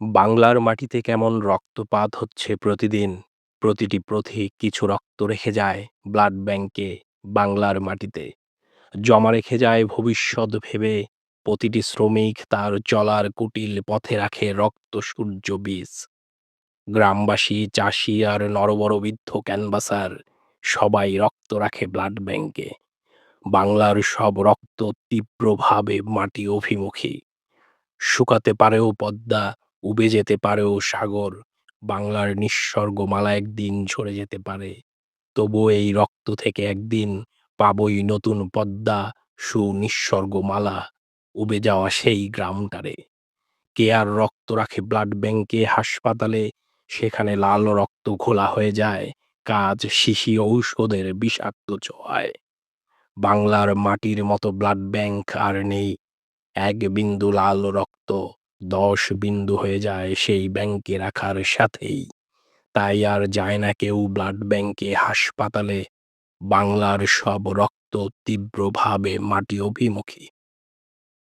বাংলার মাটিতে কেমন রক্তপাত হচ্ছে প্রতিদিন? প্রতিটি পথিক কিছু রক্ত রেখে যায় ব্লাড ব্যাংকে বাংলার মাটিতে। জমা রেখে যায় ভবিষ্যৎ ভেবে। প্রতিটি শ্রমিক তার চলার কুটিল পথে রাখে রক্ত সূর্য বীজ। গ্রামবাসী, চাষি আর নরবর বৃদ্ধ ক্যানভাসার সবাই রক্ত রাখে ব্লাড ব্যাংকে। বাংলার সব রক্ত তীব্রভাবে মাটি অভিমুখী। শুকাতে পারেও পদ্মা উবে যেতে পারে ও সাগর, বাংলার নিঃস্বর্গমালা একদিন ঝরে যেতে পারে। তবু এই রক্ত থেকে একদিন পাবই নতুন পদ্মা সুনিঃস্বর্গমালা উবে যাওয়া সেই গ্রামটারে। কে আর রক্ত রাখে ব্লাড ব্যাংকে, হাসপাতালে, সেখানে লাল রক্ত ঘোলা হয়ে যায়, কাজ শিশি ঔষধের বিষাক্ত ছোঁয়ায়। বাংলার মাটির মতো ব্লাড ব্যাংক আর নেই, এক বিন্দু লাল রক্ত দশ বিন্দু হয়ে যায় সেই ব্যাংকে রাখার সাথেই। তাই আর যায় না কেউ ব্লাড ব্যাংকে, হাসপাতালে। বাংলার সব রক্ত তীব্রভাবে মাটি অভিমুখী।